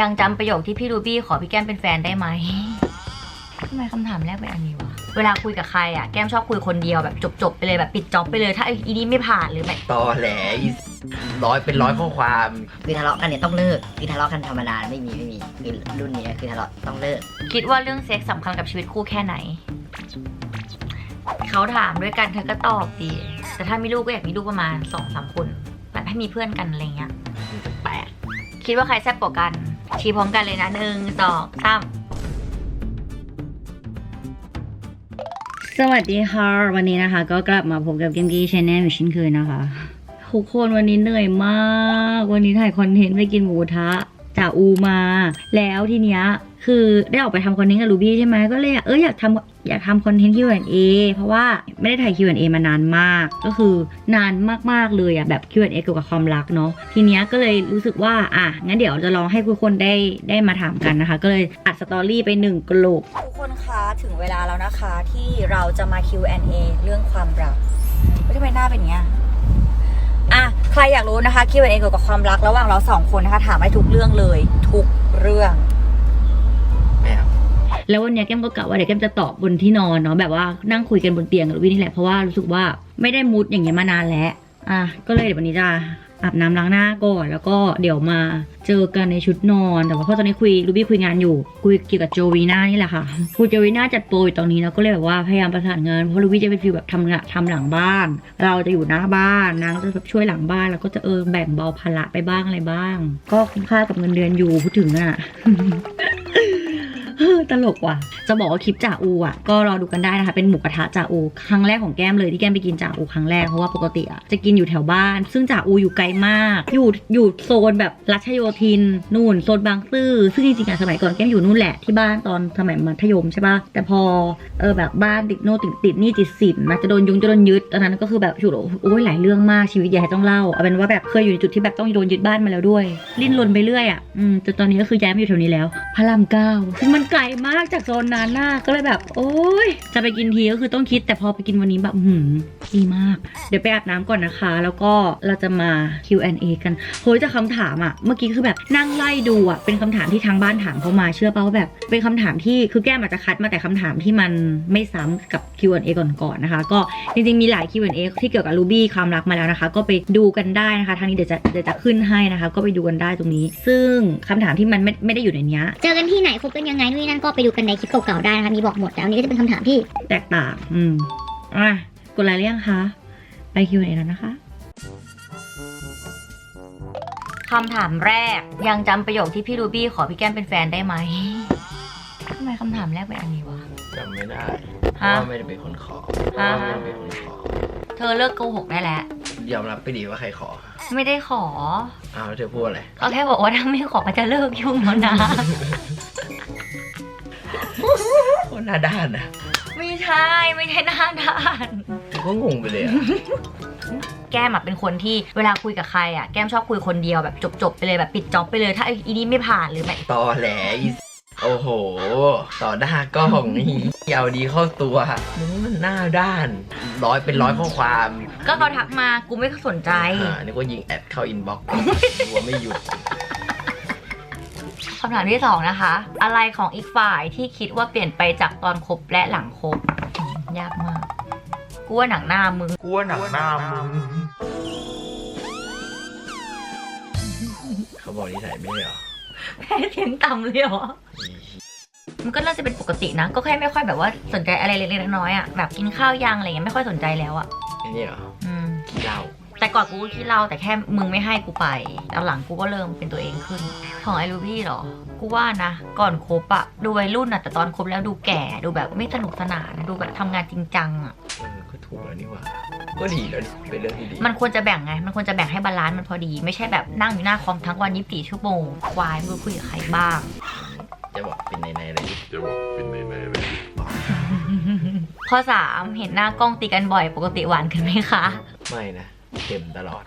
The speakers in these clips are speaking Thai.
ยังจำประโยคที่พี่รูบี้ขอพี่แก้มเป็นแฟนได้ไหมทำไมคำถามแรกเป็นอันนี้วะ เวลาคุยกับใครอะ แก้มชอบคุยคนเดียวแบบจบๆไปเลยแบบปิดจ็อบไปเลย ถ้าไอีนี้ไม่ผ่านหรือแบบตอแหลอีร้อยเป็นร้อยข้อความคือทะเลาะกันเนี่ยต้องเลิกคือทะเลาะกันธรรมดาไม่มีไม่มีคือรุ่นนี้คือทะเลาะต้องเลิก คิดว่าเรื่องเซ็กส์สำคัญกับชีวิตคู่แค่ไหน เขาถามด้วยกันเธอก็ตอบดีแต่ถ้ามีลูกก็อยากมีลูกประมาณสองสามคนแบบให้มีเพื่อนกันอะไรเงี้ยแปลกคิดว่าใครแซ่บกว่ากัน ชี้พร้อมกันเลยนะหนึ่งสองสามสวัสดีค่ะ วันนี้นะคะ ก็กลับมาพบกับเกมกี้ชแนลอีกเช่นเคยนะคะทุกคนวันนี้เหนื่อยมาก วันนี้ถ่ายคอนเทนต์ไปกินหมูทะจากอูมา แล้วทีเนี้ยคือได้ออกไปทำคอนเทนต์กับลูบี้ใช่ไหมก็เลยเอออยากทำ อยากทำคอนเทนต์ Q&A เพราะว่าไม่ได้ถ่าย Q&A มานานมาก ก็คือนานมากๆเลยอะแบบ Q&A เกี่ยวกับความรักเนาะทีเนี้ยก็เลยรู้สึกว่าอะงั้นเดี๋ยวจะลองให้ทุกคนได้ได้มาถามกันนะคะ ก็เลยอัดสตอรี่ไปหนึ่งกลุ่มทุกคนคะถึงเวลาแล้วนะคะที่เราจะมา Q&A เรื่องความรักเฮ้ยทำไมหน้าเป็นอย่างเงี้ยอะใครอยากรู้นะคะ Q&A เกี่ยวกับความรักระหว่างเราสองคนนะคะถามได้ทุกเรื่องเลย ทุกเรื่อง แล้ววันนี้แก้มก็กะว่าเดี๋ยวแก้มจะตอบบนที่นอนเนาะแบบว่านั่งคุยกันบนเตียงกับวินี่แหละเพราะว่ารู้สึกว่าไม่ได้มูดอย่างเงี้ยมานานแล้วอะก็เลยเดี๋ยววันนี้จะอาบน้ำล้างหน้าก่อนแล้วก็เดี๋ยวมาเจอกันในชุดนอนแต่ว่าเพราะตอนนี้คุยรูบี้คุยงานอยู่คุยเกี่ยวกับโจวีน่านี่แหละค่ะคุยโจวีน่าจัดโปรอยู่ตอนนี้แล้วก็เลยแบบว่าพยายามประสานงานเพราะรูบี้จะเป็นฟีลแบบทำงานทำหลังบ้าน เราจะอยู่หน้าบ้านนางจะแบบช่วยหลังบ้านแล้วก็จะเออแบ่งเบาภาระไปบ้างอะไรบ้าง ก็คุ้มค่ากับเงินเดือนอยู่พูดถึงอะ ตลกว่ะ จะบอกว่าคลิปจ่าอูอะก็รอดูกันได้นะคะ เป็นหมูกระทะจ่าอู ครั้งแรกของแก้มเลยที่แก้มไปกินจ่าอูครั้งแรก เพราะว่าปกติอะจะกินอยู่แถวบ้าน ซึ่งจ่าอูอยู่ไกลมาก อยู่อยู่โซนแบบรัชโยธิน นู่นโซนบางซื่อ ซึ่งจริงๆอะสมัยก่อนแก้มอยู่นู่นแหละที่บ้านตอนสมัยมัธยมใช่ปะแต่พอเออแบบบ้านติดโน่ติดติดนี่ติดสินนะจะโดนยุงจะโดนยึดตอนนั้นก็คือแบบฉุดโอ้ยหลายเรื่องมากชีวิตย่าให้ต้องเล่าเอาเป็นว่าแบบเคยอยู่ในจุดที่แบบต้องโดนยึดบ้านมาแล้วด้วย ลิ้นรนไปเรื่อยอะอืมจนตอนนี้ก็คือย้ายมาอยู่แถวนี้แล้วพระรามเก้าซึ่งมันไกลมากจากโซนนั้นน่ะก็เลยแบบ โอ๊ยจะไปกินทีก็คือต้องคิดแต่พอไปกินวันนี้แบบหืมดีมาก เดี๋ยวไปอาบน้ำก่อนนะคะ แล้วก็เราจะมา Q&A กันโหยจากคำถามอะเมื่อกี้คือแบบนั่งไล่ดูอะเป็นคำถามที่ทางบ้านถามเข้ามาเชื่อเปล่าว่าแบบเป็นคำถามที่คือแก้มอาจจะคัดมาแต่คำถามที่มันไม่ซ้ำกับ Q&A ก่อนๆนะคะ ก็จริงๆมีหลาย Q&A ที่เกี่ยวกับรูบี้ความรักมาแล้วนะคะ ก็ไปดูกันได้นะคะทางนี้เดี๋ยวจะเดี๋ยวจะขึ้นให้นะคะ ก็ไปดูกันได้ตรงนี้ ซึ่งคำถามที่มันไม่ไม่ได้อยู่ในนี้เจอกันที่ไหนคบกันยังไงนู่นนนั่นก็ไปดูกันในคลิปเก่าๆได้นะคะมีบอกหมดแต่อันนี้ก็จะเป็นคำถามที่แตกต่าง อืม อะกดไลค์หรือยังคะ ไป Q&A แล้วนะคะ คำถามแรกยังจำประโยคที่พี่รูบี้ขอพี่แก้มเป็นแฟนได้ไหมทำไมคำถามแรกเป็นอันนี้วะ จำไม่ได้เพฮะราะว่าไม่ได้เป็นคนขอเพฮะราะว่าไม่ได้เป็นคนขอ เธอเลิกโกหกได้แล้ว ยอมรับไปดีว่าใครขอไม่ได้ขอ อ้าวแล้วเธอพูดอะไรเขาแค่บอกว่าถ้าไม่ขอก็จะเลิกยุ่งแล้วนะโคตร หน้าด้านนะไม่ใช่ไม่ใช่หน้าด้านกูก็งงไปเลยอะ แก้มอะเป็นคนที่เวลาคุยกับใครอะแก้มชอบคุยคนเดียวแบบจบๆไปเลยแบบปิดจ็อบไปเลย ถ้าไอีนี้ไม่ผ่านหรือแบบตอแหลอีโอ้โห ต่อหน้ากล้องนี่ยาวดีเข้าตัวมึงมันหน้าด้าน ร้อยเป็นร้อยข้อความก็เขาทักมากูไม่สนใจอ่านึกว่ายิงแอดเข้าอินบ็อกซ์รัวไม่หยุด คำถามที่สองนะคะ อะไรของอีกฝ่ายที่คิดว่าเปลี่ยนไปจากตอนคบและหลังคบอืมยากมากกูว่าหนังหน้ามึงกลัวหนังหน้ามึงเขาบอกนิสัยไม่เหรอแพ้เสียงต่ำเลยเหรอมันก็น่าจะเป็นปกตินะ ก็แค่ไม่ค่อยแบบว่าสนใจอะไรเล็กๆน้อยๆอะแบบกินข้าวยังอะไรเงี้ยไม่ค่อยสนใจแล้วอะไอ้นี่เหรออืมขี้เหล้า แต่ก่อนกูก็คิดเราแต่แค่มึงไม่ให้กูไปแล้วหลังกูก็เริ่มเป็นตัวเองขึ้น ของไอ้รูบี้เหรอ กูว่านะ ก่อนคบอะดูวัยรุ่นอะแต่ตอนคบแล้วดูแก่ดูแบบไม่สนุกสนานดูแบบทำงานจริงจังอะเออก็ถูกแล้วนี่หว่า ก็ดีแล้วนี่เป็นเรื่องที่ดีมันควรจะแบ่งไง มันควรจะแบ่งให้บาลานซ์มันพอดี ไม่ใช่แบบนั่งอยู่หน้าคอมทั้งวันยี่สิบสี่ชั่วโมงวายมึงคุยกับใครบ้าง จะบอกเป็นในในๆอะไรจะบอกเป็นในในเลยข้อสามเห็นหน้ากล้องตีกันบ่อยปกติหวานกันไหมคะ ไม่นะ เค็มตลอด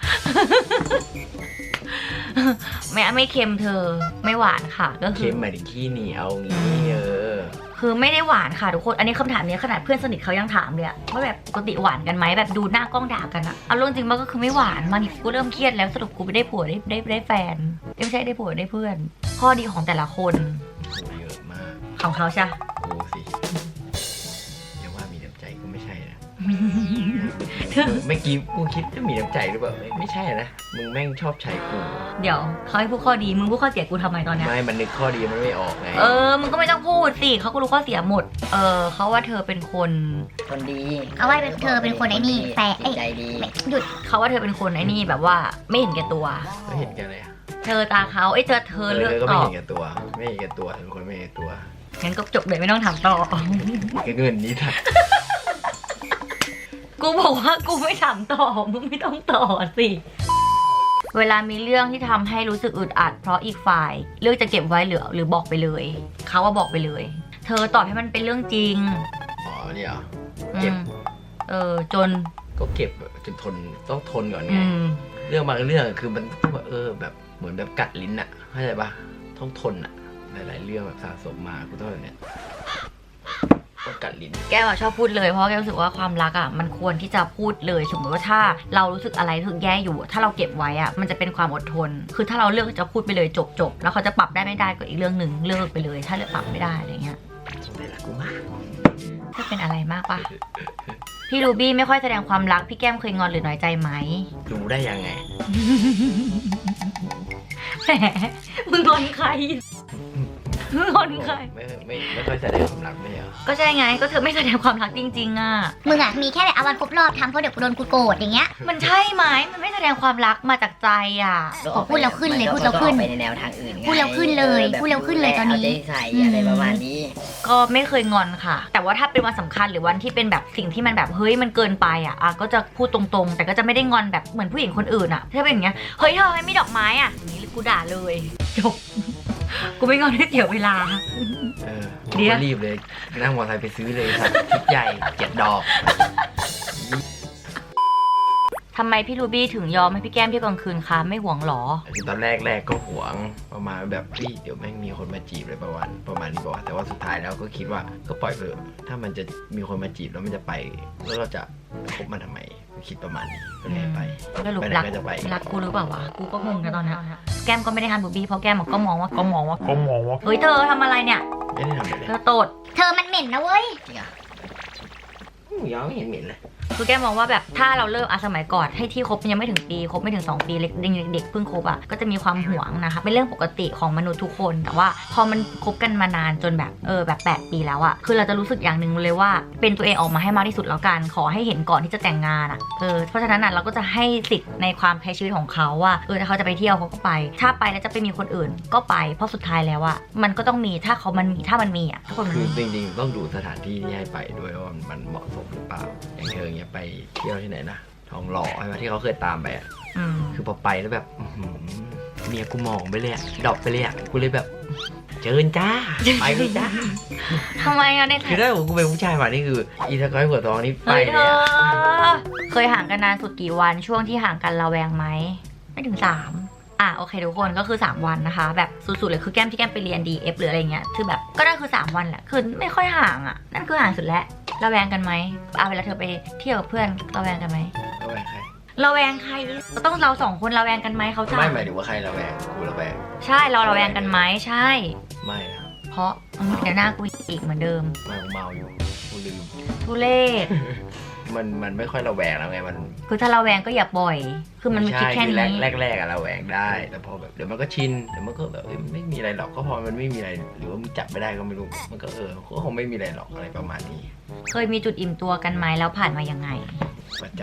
ไม่ไม่เค็มเธอ ไม่หวานค่ะก็คืเค็อ มหมายถึงขี้เหนียวงี้เออคือไม่ได้หวานค่ะทุกคน อันนี้คำถามเนี้ยขนาดเพื่อนสนิทเขายังถามเลยอะว่าแบบปกติหวานกันไหมแบบดูหน้ากล้องด่ากันอะเอาเรื่องจริงมันก็คือไม่หวานบางทีกูเริ่มเครียดแล้วสรุปกูไม่ได้ผัวได้ได้ได้แฟนเอ้ยไม่ใช่ได้ผัวได้เพื่อน ข้อดีของแต่ละคนโอ้เยอะมากของเขาใช่ปะ โอ้สิ เธอเมื่อกี้กูคิดจะมีน้ำใจหรือเปล่าไม่ไม่ใช่นะมึงแม่งชอบใช้กูเดี๋ยวเขาให้พูดข้อดีมึงพูดข้อเสียกูทำไมตอนเนี้ยไม่มันนึกข้อดีมันไม่ออกไงเออมึงก็ไม่ต้องพูดสิเขาก็รู้ข้อเสียหมด เออเขาว่าเธอเป็นคนคนดีเอาไว้เป็นเธอเป็นคนไอ้นี่แฝงจิตใจดีหยุดเขาว่าเธอเป็นคนไอ้นี่แบบว่าไม่เห็นแก่ตัวไม่เห็นแกันเลยอะเธอตาเขาเอ้ยเธอเธอเลือกก็ตไม่อบเห็นแก่ตัว ไม่เห็นแก่ตัวเป็นคนไม่เห็นแก่ตัวงั้นก็จบเลยไม่ต้องถามต่อแค่เงินนี้ทัด กูบอกว่ากูไม่ถามต่อ มึงไม่ต้องต่อสิ เวลามีเรื่องที่ทำให้รู้สึกอึดอัด เพราะอีกฝ่ายเลือกจะเก็บไว้หรือหรือบอกไปเลย เขาว่าบอกไปเลย เธอตอบให้มันเป็นเรื่องจริงอ๋อเนี่ยเหรออืเก็บมเออจน ก็เก็บจนทนต้องทนก่อนไง อืม เรื่องบางเรื่องคือมันต้องแบบเออแบบเหมือนแบบกัดลิ้นอะเข้าใจปะต้องทนอะหลายๆเรื่องแบบสะสมมากูต้องแบบเนี้ยต้อง กัดลิ้น แก้วอะชอบพูดเลยเพราะแก้วรู้สึกว่าความรักอะมันควรที่จะพูดเลยสมมติว่าถ้าเรารู้สึกอะไรรู้สึกแย่อยู่ ถ้าเราเก็บไว้อะมันจะเป็นความอดทน คือถ้าเราเลือกจะพูดไปเลยจบจบแล้วเขาจะปรับได้ไม่ได้ก็อีกเรื่องหนึ่งเลิกไปเลย ถ้าเลือกปรับไม่ได้อะไรเงี้ยไม่รักกูมากถ้าเป็นอะไรมากปะพี่รูบี้ไม่ค่อยแสดงความรักพี่แก้มเคยงอนหรือน้อยใจไหมรู้ได้ยังไง แหมมึงงอนใครมึ งงอนใครไม่ไม่ไม่ค่อยแสดงความรักไม่เหรอก็ใช่ไงก็เธอไม่แสดงความรักจริง ๆอะมึงอะมีแค่แบบเอาวันครบรอบทำเพราะเดี๋ยวกูโดนกูโกรธอย่างเงี้ย มันใช่ไหมมันไม่แสดงความรักมาจากใจอะขอพูดแล้วขึ้นเลยพูดแล้วขึ้นไปในแนวทางอื่นไงพูดแล้วขึ้นเลยออแบบพูดแล้วขึ้นเลยตอนนี้เอาใจใส่อะไรประมาณนี้ ก็ไม่เคยงอนค่ะ แต่ว่าถ้าเป็นวันสำคัญหรือวันที่เป็นแบบสิ่งที่มันแบบเฮ้ยมันเกินไปอะอะก็จะพูดตรงๆ แต่ก็จะไม่ได้งอนแบบเหมือนผู้หญิงคนอื่นอะถ้าเป็นอย่างเงี้ยเฮ้ยเธอไม่ดอกไม้อะอย่างนี้กูด่าเลยจบ กูไม่งอนให้เสียเวลา เออเดี๋ยว ก็รีบเลย นั่งมอเตอร์ไซค์ไปซื้อเลยครับชุดใหญ่เจ็ดดอก ทำไมพี่รูบี้ถึงยอมให้พี่แก้มเที่ยวกลางคืนคะไม่ห่วงหรอ คือตอนแรกแรกก็หวงประมาณแบบเฮ้ยเดี๋ยวแม่งมีคนมาจีบเลยประมาณประมาณนี้บอกว่าแต่ว่าสุดท้ายแล้วก็คิดว่าก็ปล่อยเถอะถ้ามันจะมีคนมาจีบแล้วมันจะไป แล้วเราจะคบมันทำไมก็ คิดประมาณนี้ก็เลยไปก็รู้ไปไหนรักก็จะไป รักกูหรือเปล่าวะกูก็งงนะตอนนี้แก้มก็ไม่ได้ทันบูบี้เพราะแก้มก็มองว่าก็มองว่าก็มองว่าเฮ้ยเธอทำอะไรเนี่ยไม่ได้ทำอะไรเธเลยอโตดเธอมันเหม็นนะเว้ยจริงอะอืมยังไม่เห็นเหม็นเลย คือแกมองว่าแบบถ้าเราเริ่มอะสมัยก่อนให้ที่คบยังไม่ถึงปีคบไม่ถึง 2 ปีเล็กเด็กๆเพิ่งคบอะก็จะมีความหวงนะคะเป็นเรื่องปกติของมนุษย์ทุกคน แต่ว่าพอมันคบกันมานานจนแบบเออแบบ 8 ปีแล้วอะคือเราจะรู้สึกอย่างหนึ่งเลยว่า เป็นตัวเองออกมาให้มากที่สุดแล้วกันขอให้เห็นก่อนที่จะแต่งงานอะเออเพราะฉะนั้นอะเราก็จะให้สิทธิ์ในความใช้ชีวิตของเขาว่าเออถ้าเขาจะไปเที่ยวเขาก็ไป ถ้าไปแล้วจะไปมีคนอื่นก็ไป เพราะสุดท้ายแล้วอะมันก็ต้องมีถ้าเขามันมีถ้ามันมีอะถ้าคนมันคือจริงๆต้องดูสถานที่ที่ให้ไปด้วยว่ามันเหมาะสมหรือเปล่าอย่างเธออย่างเงี้ยไปเที่ยวที่ไหนนะทองหล่อใช่ไหมที่เขาเคยตามไปอะอืมคือพอไปแล้วแบบอื้อหือเมียกูมองไปเลยอะดรอปไปเลยอะกูเลยแบบ เจิญจ้าไปเลยจ้าทำไมอะในคือถ้าผมกูเป็นผู้ชายมานี่คือ อีสกอยหัวทองนี่ไปเฮ้ยเลเธยออะเคยห่างกันนานสุดกี่วันช่วงที่ห่างกันเราแวงไหมไม่ถึงสามอะโอเคทุกคนก็คือ 3 วันนะคะ แบบสุดๆเลยคือแก้มที่แก้มไปเรียน DF หรืออะไรเงี้ยคือแบบก็ได้คือ 3 วันแหละคือไม่ค่อยห่างอะนั่นคือห่างสุดแล้วเราแวงกันไหมเอาเวลาเธอไปเที่ยวกับเพื่อนเราแวงกันไหมระแวงใครเราแวงใครต้องเราสองคนเราแวงกันไหมเขาถาไม่มหมายถึงว่าใครระแวงกูระแวงใช่เราเราแวงกันไหมใช่ ไม่นะเพราะอืมเดี๋ยวหน้ากูอีกเหมือนเดิมไม่กูเมาอยู่กูลืมทุเรศ มันมันไม่ค่อยระแวงแล้วไงมันคือถ้าเราแวงก็อย่าปล่อย คือมันมีคิดใช่แค่คือแรกนี้แรกแรกอะระแวงได้ แต่พอแบบเดี๋ยวมันก็ชินเดี๋ยวมันก็แบบเอ้ยไม่มีอะไรหรอกก็พอมันไม่มีอะไร หรือว่ามึงจับไม่ได้ก็ไม่รู้ มันก็เออก็คงไม่มีอะไรหรอกอะไรประมาณนี้ เคยมีจุดอิ่มตัวกันไหมแล้วผ่านมายังไง ประจ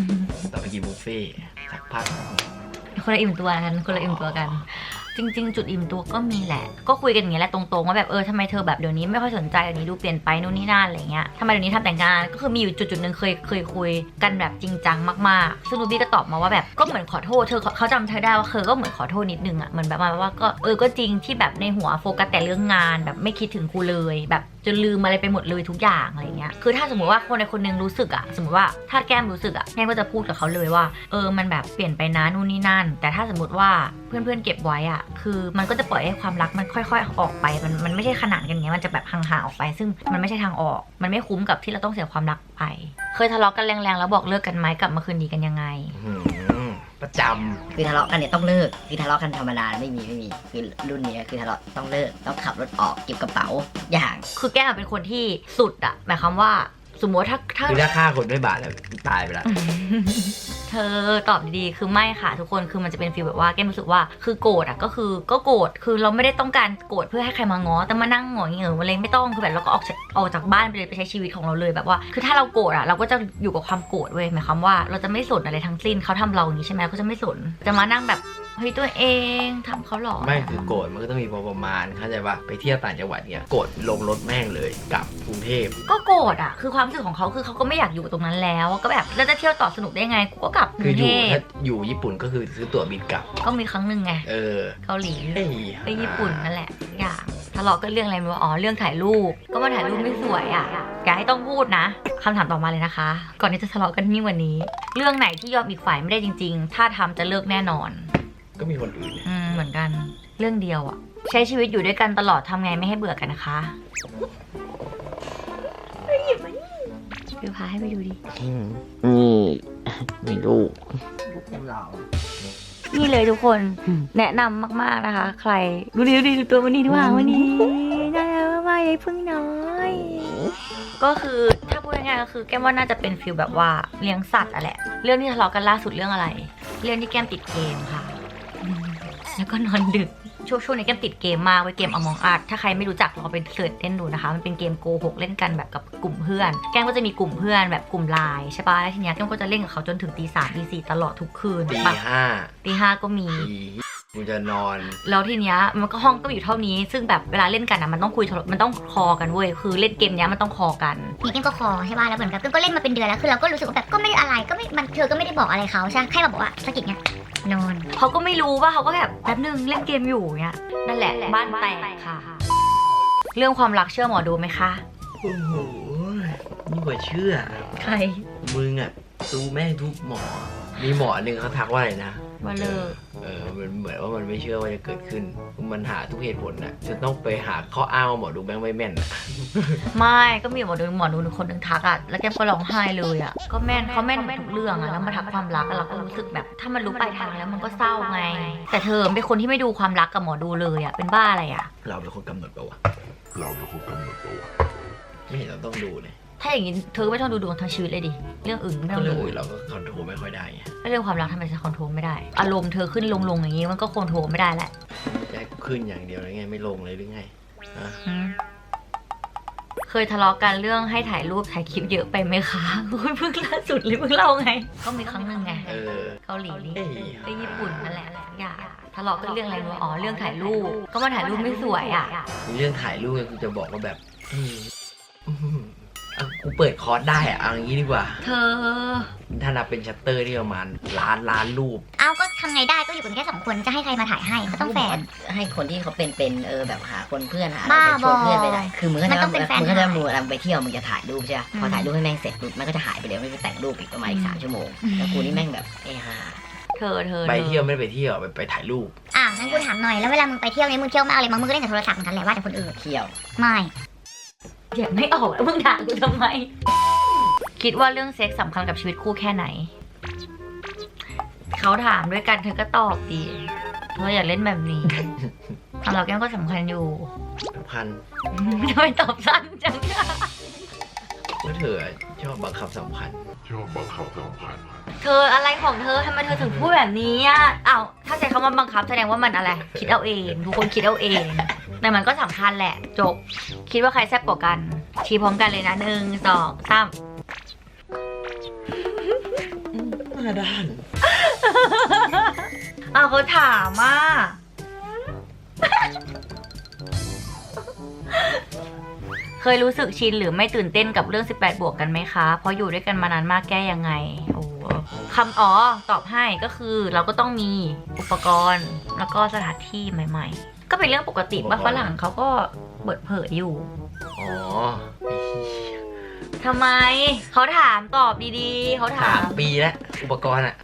ำตอนไปกินบุฟเฟ่ต์สักพักคนละอิ่มตัวกันคนละอิ่มตัวกัน จริง ๆ จุดอิ่มตัวก็มีแหละ ก็คุยกันอย่างนี้แหละตรงๆว่าแบบเออทำไมเธอแบบเดี๋ยวนี้ไม่ค่อยสนใจเดี๋ยวนี้ดูเปลี่ยนไปนู่นนี่นั่นอะไรเงี้ยทำไมเดี๋ยวนี้ทำแต่งงานก็คือมีอยู่จุดๆหนึ่งเคยเคยคุยกันแบบจริงจังมากๆซึ่งรูบี้ก็ตอบมาว่าแบบก็เหมือนขอโทษเธอเขาจำเธอได้ว่าเธอก็เหมือนขอโทษนิดนึงอะเหมือนแบบว่าก็เออก็จริงที่แบบในหัวโฟกัสแต่เรื่องงานแบบไม่คิดถึงกูเลยแบบจนลืมอะไรไปหมดเลยทุกอย่างอะไรเงี้ย คือถ้าสมมติว่าคนในคนหนึ่งรู้สึกอะสมมติว่าถ้าแก้มรู้สึกอะแก้มก็จะพูดกับเขาเลยว่า เออ มันแบบเปลี่ยนไปนะนู่นนี่นั่น แต่ถ้าสมมติว่าเพื่อนๆเก็บไว้อะคือมันก็จะปล่อยให้ความรักมันค่อย ๆ ออกไป มันมันไม่ใช่ขนาดกันอย่างเงี้ยมันจะแบบห่างๆออกไป ซึ่งมันไม่ใช่ทางออก มันไม่คุ้มกับที่เราต้องเสียความรักไป เคยทะเลาะกันแรงๆแล้วบอกเลิกกันไหมกลับมาคืนดีกันยังไง อื้อหือประจำคือทะเลาะกันเนี่ยต้องเลิกคือทะเลาะกันธรรมดาไม่มีไม่มีคือรุ่นนี้คือทะเลาะต้องเลิกต้องขับรถออกเก็บกระเป๋าทุกอย่างคือแก้มเป็นคนที่สุดอะหมายความว่าสมมติว่าถ้าถ้า คือถ้าฆ่าคนด้วยบาทแล้วตายไปแล้ว เธอตอบดีๆ คือไม่ค่ะทุกคนคือมันจะเป็นฟีลแบบว่าแก้มรู้สึกว่าคือโกรธอะก็คือก็โกรธคือเราไม่ได้ต้องการโกรธเพื่อให้ใครมาง้อแต่มานั่งหงอยเหงออะไรไม่ต้องคือแบบเราก็ออกออกจากบ้านไปเลยไปใช้ชีวิตของเราเลยแบบว่า คือถ้าเราโกรธอะเราก็จะอยู่กับความโกรธเว้ยหมายความว่าเราจะไม่สนอะไรทั้งสิ้นเขาทำเราอย่างนี้ใช่ไหมเขาจะไม่สนจะมานั่งแบบ ฮ้ยตัวเองทำเขาหรอไม่คือโกรธมันก็ต้องมีพอประมาณเข้าใจว่าไปเที่ยวต่างจังหวัดเนี่ยโกรธลงรถแม่งเลยกลับกรุงเทพก็โกรธอะ คือความรู้สึกของเขาคือเขาก็ไม่อยากอยู่ตรงนั้นแล้ว ก็แบบแล้วจะเที่ยวต่อสนุกได้ไงกูก็กลับกคืรุองอเทยู่พถ้าอยู่ญี่ปุ่นก็คือซื้อตั๋วบินกลับ ก็มีครั้งหนึ่งไงเออเกาหลีเอ้ยไปญี่ปุ่นนั่นแหละทุกอย่างทะเลาะกันเรื่องอะไรไม่รู้อ๋อเรื่องถ่ายรูป ก็มาถ่ายรูปไม่สวยอะอย่าให้ต้องพูดนะคำถามต่อมาเลยนะคะ ก่อนที่จะทะเลาะกันยิ่งกว่านี้ เรื่องไหนที่ยอมอีกฝ่ายไม่ได้จริง ๆ ถ้าทำจะเลิกแน่นอน ก็มีคนอื่นเนี่ยอืมเหมือนกันเรื่องเดียวอะใช้ชีวิตอยู่ด้วยกันตลอดทำไงไม่ให้เบื่อกันนะคะดูพาให้ไปดูดินี่ มีลูกนี่เลยทุกคนแนะนำมากๆนะคะ ใครดูดิดูดิดูตัววันนี้ดีกว่าวันนี้น่ารักมากยายพึ่งน้อย ก็คือถ้าพูดง่ายๆก็คือแก้มว่าน่าจะเป็นฟิลแบบว่าเลี้ยงสัตว์อะแหละ เรื่องที่ทะเลาะกันล่าสุดเรื่องอะไร เรื่องที่แก้มติดเกมค่ะอืม แล้วก็นอนดึก ช่วงช่วงนี้แก้มติดเกมมากเว้ยเกม Among Us ถ้าใครไม่รู้จักลองไปเสิร์ชเล่นดูนะคะ มันเป็นเกมโกหกเล่นกันแบบกับกลุ่มเพื่อน แก้มก็จะมีกลุ่มเพื่อนแบบกลุ่มไลน์ใช่ปะแล้วทีเนี้ยแก้มก็จะเล่นกับเขาจนถึงตีสามตีสี่ตลอดทุกคืนตีแบบห้าตีห้าก็มี ตีกูจะนอน แล้วทีเนี้ยมันก็ห้องต้องอยู่เท่านี้ ซึ่งแบบเวลาเล่นกันอะมันต้องคุยโทรมันต้องคอกันเว้ยคือเล่นเกมเนี้ยมันต้องคอกันมีเกมก็คอใช่ป่ะแล้วเหมือนกับก็เล่นมาเป็นเดือนแล้วคือเราก็รู้สึกว่าแบบก็ไม่ได้อะไรก็ไม่มันเธอก็ไม่ได้บอกอะไรเขาใช่แค่มาบอกว่าสะกิดเนี่ยนอนเขาก็ไม่รู้ว่าเขาก็แบบแป๊บนึงเล่นเกมอยู่เนี้ยนั่นแหละบ้านแตกค่ะ เรื่องความรักเชื่อหมอดูไหมคะโอ้โหนี่กว่าเชื่อ ใคร มึงอะดูแม่งทุกหมอ มีหมอหนึ่งเขาทักว่าอะไรนะ ว่าเลิกเออมันเหมือนว่ามันไม่เชื่อว่าจะเกิดขึ้น มันหาทุกเหตุผลน่ะจนต้องไปหาข้ออ้างว่าหมอดูแม่งไม่แม่นน่ะไม่ก็มีหมอดูหมอดูคนหนึ่งทักอะแล้วแกก็ร้องไห้เลยอะก็แม่นเขาแม่นทุกเรื่องอะแล้วมาทักความรักอะเราก็รู้สึกแบบ ถ้ามันรู้ปลายทางแล้วมันก็เศร้าไง แต่เธอเป็นคนที่ไม่ดูความรักกับหมอดูเลยอะเป็นบ้าอะไรอะเราเป็นคนกำหนดปะวะเราเป็นคนกำหนดตัวไม่เห็นเราต้องดูเลย ถ้าอย่างนี้เธอไม่ต้องดูดวงทั้งชีวิตเลยดิ เรื่องอื่นไม่ก็ต้องเรื่องดู อื่นเราก็คอนโทรลไม่ค่อยได้ไงแล้วเรื่องความรักทำไมจะคอนโทรลไม่ได้ อารมณ์เธอขึ้นลงลงอย่างนี้มันก็คอนโทรลไม่ได้แหละแค่ขึ้นอย่างเดียวเลยไงไม่ลงเลยหรือไงอะอืมเคยทะเลาะกันเรื่องให้ถ่ายรูปถ่ายคลิปเยอะไปไหมคะคุณเพิ่งล่าสุดหรือเพิ่งเล่าไง ก็มีครั้งหนึ่งไง เออ เกาหลีเอ้ย ไปญี่ปุ่นนั่นแหละอย่าทะเลาะกันเรื่องอะไรรู้อ๋อเรื่องถ่ายรูป ก็มาถ่ายรูปไม่สวยอะ มีเรื่องถ่ายรูปกูจะบอกว่าแบบเฮ้ยอื้อหือเอา กูเปิดคอร์สได้อะเอาอย่างนี้ดีกว่า เธอ ถ้านับเป็นชัตเตอร์ที่ประมาณล้านล้านรูป เอาก็ทำไงได้ก็อยู่กันแค่สองคนจะให้ใครมาถ่ายให้ก็ต้องแฟน ให้คนที่เขาเป็นเป็นเออแบบหาคนเพื่อนหาบ้าไปชวนเพื่อนบอไปได้คือมึงก็มันจะต้องเป็นแฟนมึงก็จะถ่ายมูเราไปเที่ยวมึงจะถ่ายรูปใช่ไหมอืม พอถ่ายรูปให้แม่งเสร็จปุ๊บมันก็จะหายไปเลยไม่ไปแต่งรูปอีกประมาณอีกสามชั่วโมงแล้วกูนี่แม่งแบบเอ้ห่าเธอเธอไปธอเที่ยวไม่ได้ไปเที่ยวไปไปถ่ายรูป อะงั้นกูถามหน่อยแล้วเวลามึงไปเที่ยวเนี่ยมึงเที่ยวมากเลยมั้งมึงก็เล่นแต่โทรศัพท์เหมือนกันแหละว่าแต่คนอื่นเที่ยว ไม่ เดี๋ยวไม่ออกแล้วมึงด่ากูทำไม คิดว่าเรื่องเซ็กส์สำคัญกับชีวิตคู่แค่ไหน เขาถามด้วยกันเธอก็ตอบดีเธออย่าเล่นแบบนี้สำหรับแก้มก็สำคัญอยู่สำคัญทำไมตอบสั้นจังเมื่อเธอชอบบังคับสำคัญชอบบังคับสำคัญเธออะไรของเธอทำไมเธอถึงพูดแบบนี้อะอ้าวถ้าใจเขามาบังคับแสดงว่ามันอะไร คิดเอาเอง ทุกคนคิดเอาเอง แต่มันก็สำคัญแหละ จบ คิดว่าใครแซ่บกว่ากัน ชี้พร้อมกันเลยนะหนึ่งสองสามหน้าด้านอ้าวเขาถามอะเคยรู้สึกชินหรือไม่ตื่นเต้นกับเรื่อง 18 บวกกันไหมคะ เพราะอยู่ด้วยกันมานานมากแก้ยังไง โอ้คำอ๋อ ตอบให้ก็คือเราก็ต้องมีอุปกรณ์ แล้วก็สถานที่ใหม่ ๆ ก็เป็นเรื่องปกติว่าฝรั่งเขาก็เปิดเผยอยู่ อ๋อทำไม เขาถามตอบดีๆ เขาถาสาม มปีแล้วอุปกรณ์อะ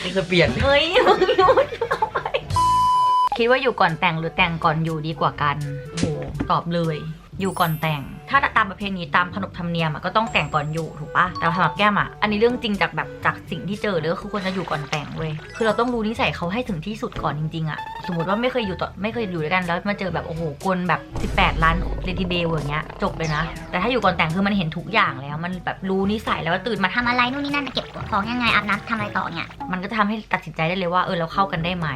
ไม่เคยเปลี่ยน เฮ้ยมึงหยุดทำไมคิดว่าอยู่ก่อนแต่งหรือแต่งก่อนอยู่ดีกว่ากันโอ้โหตอบเลย อยู่ก่อนแต่ง ถ้าตามประเพณีตามขนบธรรมเนียมอะก็ต้องแต่งก่อนอยู่ถูกปะแต่สำหรับแก้มอะอันนี้เรื่องจริงจากแบบจากสิ่งที่เจอเลยก็คือควรจะอยู่ก่อนแต่งเว้ยคือเราต้องรู้นิสัยเขาให้ถึงที่สุดก่อนจริงๆอะสมมติว่าไม่เคยอยู่ต่อไม่เคยอยู่ด้วยกันแล้วมาเจอแบบโอ้โหกลแบบ 18 ล้านเรติเบลอย่างเงี้ยจบเลยนะ แต่ถ้าอยู่ก่อนแต่งคือมันเห็นทุกอย่างแล้ว มันแบบรู้นิสัยแล้วว่าตื่นมาทำอะไรนู่นนี่นั่นเก็บของยังไงอาบน้ำทำอะไรต่อเนี่ยมันก็จะทำให้ตัดสินใจได้เลยว่าเออเราเข้ากันได้ไหม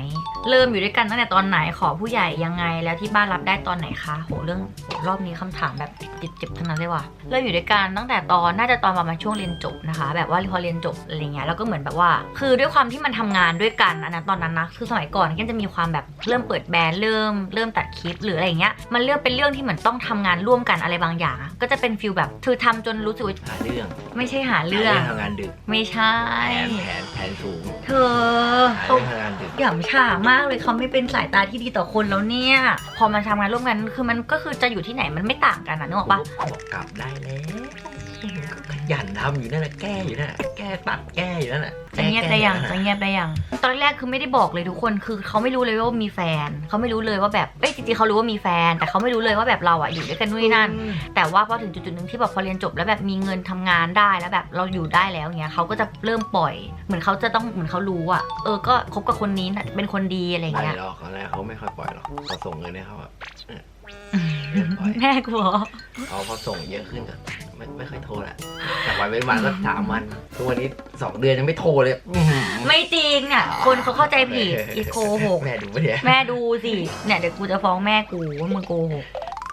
เริ่มอยู่ด้วยกันตั้งแต่ตอนไหนขอผู้ใหญ่ยังไงแล้วที่บ้านรับได้ตอนไหนคะโหเรื่องโหรอบนี้คำถามแบบเจ็บๆทั้งนั้นเลยว่ะเริ่มอยู่ด้วยกันตั้งแต่ตอนน่าจะตอนประมาณช่วงเรียนจบนะคะ แบบว่าพอเรียนจบอะไรเงี้ยแล้วก็เหมือนแบบว่า คือด้วยความที่มันทำงานด้วยกันอันนั้นตอนนั้นนะคือสมัยก่อนก็จะมีความแบบเริ่มเปิดแบรนด์เริ่มเริ่มตัดคลิปหรืออะไรเงี้ยมันเริ่มเป็นเรื่องที่เหมือนต้องทำงานร่วมกันอะไรบางอย่างอะก็จะเป็นฟิลแบบคือทำจนรู้สึกว่าหาเรื่องไม่ใช่หาเรื่องทำงานดึกไม่ใช่แผนแผนแผนสูง เธอหาเขาเรื่องทำงานดึกหย่ำฉามากเลยเขาไม่เป็นสายตาที่ดีต่อคนแล้วเนี่ย พอมาทำงานร่วมกันคือมันก็คือจะอยู่ที่ไหนมันไม่ต่างกันอะนึกออกปะบอกกลับได้แล้วขยันทำอยู่นั่นแหละแก้อยู่นั่นแหละแก้ตัดแก้อยู่นั่นแหละจะเงียบได้ยังจะเงียบได้ยังตอนแรกคือไม่ได้บอกเลยทุกคนคือเขาไม่รู้เลยว่ามีแฟนเขาไม่รู้เลยว่าแบบเอ้ยจริงๆเขารู้ว่ามีแฟน แต่เขาไม่รู้เลยว่าแบบเราอะอยู่ด้วยกันนู่นนี่นั่น แต่ว่าพอถึงจุดๆหนึ่งที่แบบพอเรียนจบแล้วแบบมีเงินทำงานได้แล้วแบบเราอยู่ได้แล้วเงี้ยเขาก็จะเริ่มปล่อย เหมือนเขาจะต้องเหมือนเขารู้อะเออก็คบกับคนนี้น่ะเป็นคนดีอะไรไม่เงี้ยหรอกตอนแรกเขาไม่ค่อยปล่อยหรอกพอส่งเงินให้เขาอะ แม่กูบอกเขาพอส่งเยอะขึ้นก็ไม่ไม่ค่อยโทรแหละจากวันเว้นวันก็สามวันทุกวันนี้สองเดือนยังไม่โทรเลยอื้อหือ ไม่จริงเนี่ยคนเขาเข้าใจผิดอีโกหก แม่ดูปะเนี่ยแม่ดูสิ เนี่ยเดี๋ยวกูจะฟ้องแม่กูว่ามึงโกหก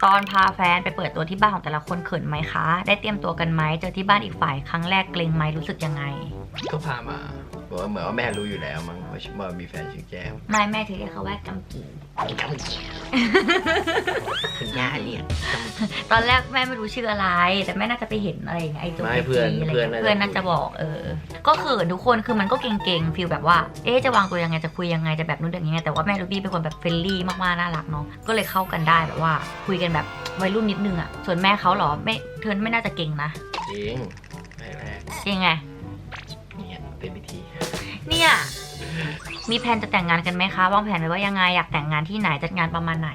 ตอนพาแฟนไปเปิดตัวที่บ้านของแต่ละคนเขินไหมคะ ได้เตรียมตัวกันไหมเจอที่บ้านอีกฝ่ายครั้งแรกเกรงไหมรู้สึกยังไง ก็พามาบอกว่าเหมือนว่าแม่รู้อยู่แล้วมั้งว่าว่ามีแฟนชื่อแก้มไม่แม่ถือเรียกเขาว่ากำกีคุณย่าเรียกตอนแรกแม่ไม่รู้ชื่ออะไร แต่แม่น่าจะไปเห็นอะไรอย่างเงี้ยไอจูไม่เพื่อนอะไรเพื่อนเงี้ยน่าจะเพื่อนน่าจะบอกเออ ก็เขินทุกคนคือมันก็เก่งๆฟีลแบบว่าเอ๊ะจะวางตัวยังไงจะคุยยังไงจะแบบนู้นอย่างนี้แต่ว่าแม่รูบี้เป็นคนแบบเฟรนลี่มากๆน่ารักเนาะก็เลยเข้ากันได้แบบว่า คุยกันแบบวัยรุ่นนิดนึงอะส่วนแม่เขาเหรอไม่เธอไม่น่าจะเก่งนะจริงแม่แรกเก่งไง เนี่ยเป็นพิธี เนี่ย มีแผนจะแต่งงานกันไหมคะวางแผนไว้ว่ายังไงอยากแต่งงานที่ไหนจัดงานประมาณไหน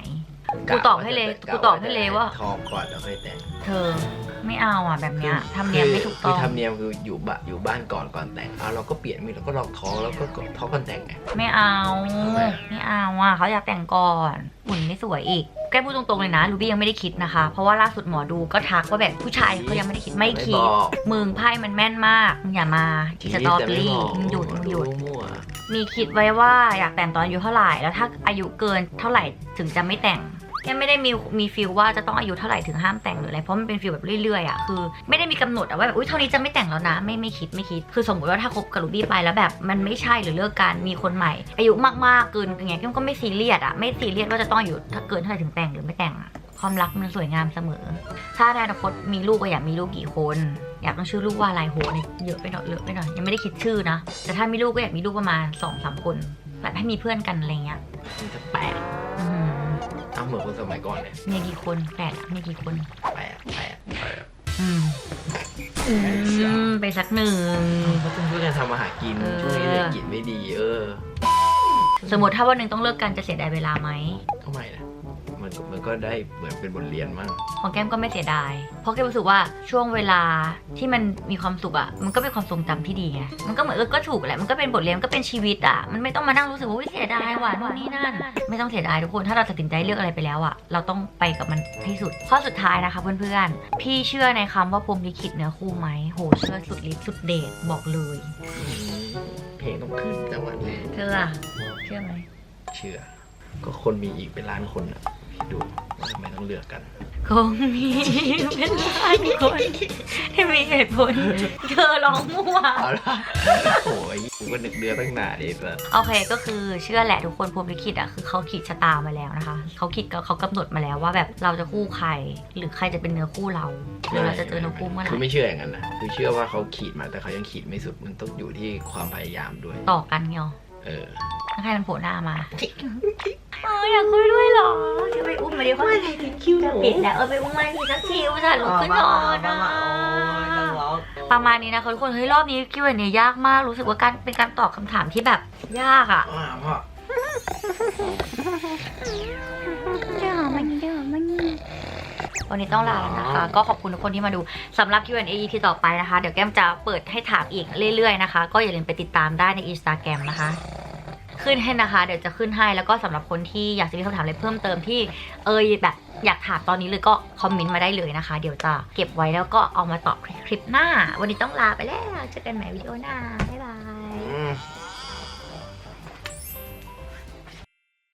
กูตอบให้เลยกูตอบให้เลยว่าทองก่อนแล้วค่อยแต่งเธอไม่เอาอะแบบเนี้ยทำเนียมไม่ถูกคืต้อองทำเนียมคืออยู่บ้านอยู่บ้านก่อนก่อนแต่งเอาเราก็เปลี่ยนมีเราก็ลองท้องแล้วก็ท้องก่อนแต่งไง ไม่เอา ทำไมอะ ไม่เอาอะเขาอยากแต่งก่อนหุ่นไม่สวยอีก แกพูดตรงๆเลยนะลูบี้ยังไม่ได้คิดนะคะ เพราะว่าล่าสุดหมอดูก็ทักว่าแบบผู้ชายเขายังไม่ได้คิดไม่คิดบอก มึงไพ่มันแม่นมากมึงอย่ามาสตรอเบอรี่แต่มึงไม่หยุบดอกมึงหยุด มั่วมีคิดไว้ว่าอยากแต่งตอนอายุเท่าไหร่ แล้วถ้าอายุเกินเท่าไหร่ถึงจะไม่แต่ง แค่ไม่ได้มีมีฟิลว่าจะต้องอายุเท่าไหร่ถึงห้ามแต่งหรืออะไรเพราะมันเป็นฟิลแบบเรื่อยๆอะคือไม่ได้มีกำหนดอะว่าแบบอุ้ยเท่านี้จะไม่แต่งแล้วนะไม่ไม่คิดไม่คิด คือสมมติว่าถ้าคบกับลูบี้ไปแล้วแบบมันไม่ใช่หรือเลิกกันมีคนใหม่ อายุมากๆเกินอย่างเงี้ยก็ไม่ซีเรียสอะไม่ซีเรียสว่าจะต้องอายู่ถ้าเกินเท่าไหร่ถึงแต่งหรือไม่แต่งอะความรักมันสวยงามเสมอ ถ้าในอนาคตมีลูกก็อยากมีลูกกี่คน อยากต้องชื่อลูกว่าอะไรโหเนี่ยเยอะไปหน่อยเยอะไปหน่อยยังไม่ได้คิดชื่อนะ แต่ถ้ามีลูกก็อยากมีลูกประมาณสองสามคนแบบให้มีเพื่อนกันอะไรเงี้ยๆมันจะแปดอื มเอาเหมือนคนสมัยก่อนเลยมีกี่คนแปดอะมีกี่คน แปดแปดแปดอืมอืมไปสักหนึ่ง เขาต้องช่วยกันทำอาหารกินเออ ช่วงนี้เศรษฐกิจไม่ดี เออสมมติถ้าวันหนึ่งต้องเลิกกันจะเสียดายเวลาไหม ทำไมนะมันก็มันก็ได้เหมือนเป็นบทเรียนมั้ง ของแก้มก็ไม่เสียดาย เพราะแก้มรู้สึกว่าช่วงเวลาที่มันมีความสุขอะมันก็เป็นความทรงจำที่ดีไง มันก็เหมือนเออก็ถูกแหละ มันก็เป็นบทเรียนมันก็เป็นชีวิตอะมันไม่ต้องมานั่งรู้สึกว่าอุ๊ยเสียดายว่ะนู่นนี่นั่น ไม่ต้องเสียดายทุกคน ถ้าเราตัดสินใจเลือกอะไรไปแล้วอะเราต้องไปกับมันให้สุด ข้อสุดท้ายนะคะเพื่อนๆ พี่เชื่อในคำว่าพรหมลิขิตเนื้อคู่ไหมโหเชื่อสุดฤทธิ์สุดเดชบอกเลยอืมเพลงต้องขึ้นจังหวะนี้เธออะเชื่อไหมเชื่อ ก็คนมีอีกเป็นล้านคนอะ คิดดูว่าทำไมต้องเลือกกัน คงมีเป็นล้านคนที่มีเหตุผลเธอร้องมั่ว เอาละโอ้ยกูก็นึกเดือตั้งนานเลยแต่โอเคก็คือเชื่อแหละทุกคนพรหมลิขิตอะคือเขาขีดชะตามาแล้วนะคะเขาคิดกับเขากำหนดมาแล้วว่าแบบเราจะคู่ใคร หรือใครจะเป็นเนื้อคู่เราหรือเราจะเจอเนื้อคู่เมื่อไหคือร่ไม่เชื่ออย่างนั้นนะคือเชื่อว่าเขาขีดมาแต่เขายังขีดไม่สุดมันต้องอยู่ที่ความพยายามด้วย ต่อกันเงี้ยหรอ เออถ้าใครมันโผล่หน้ามาเอออยากคุยด้วยเหรอจะไปอุ้มมาดิว่าจะปิดแล้วเออไปอุ้มมาทีสักทีว่าจะลุกขึ้นนอนอะประมาณนี้นะคะทุกคนเฮ้ยรอบนี้คิดว่าเนี่ยยากมากรู้สึกว่าการเป็นการตอบคำถามที่แบบยากอะอ่าพ่อเดี๋ยวมันเดี๋ยวมัน วันนี้ต้องลาแล้วนะคะ ก็ขอบคุณทุกคนที่มาดูสำหรับ Q&A EP ต่อไปนะคะ เดี๋ยวแก้มจะเปิดให้ถามอีกเรื่อยๆนะคะ ก็อย่าลืมไปติดตามได้ใน Instagram นะคะ ขึ้นให้นะคะ เดี๋ยวจะขึ้นให้แล้วก็สำหรับคนที่อยากจะมีคำถามอะไรเพิ่มเติมที่เอยแบบอยากถามตอนนี้เลยก็คอมเมนต์มาได้เลยนะคะ เดี๋ยวจะเก็บไว้แล้วก็เอามาตอบคลิปหน้า วันนี้ต้องลาไปแล้วเจอกันใหม่วิดีโอหน้าบ๊ายบาย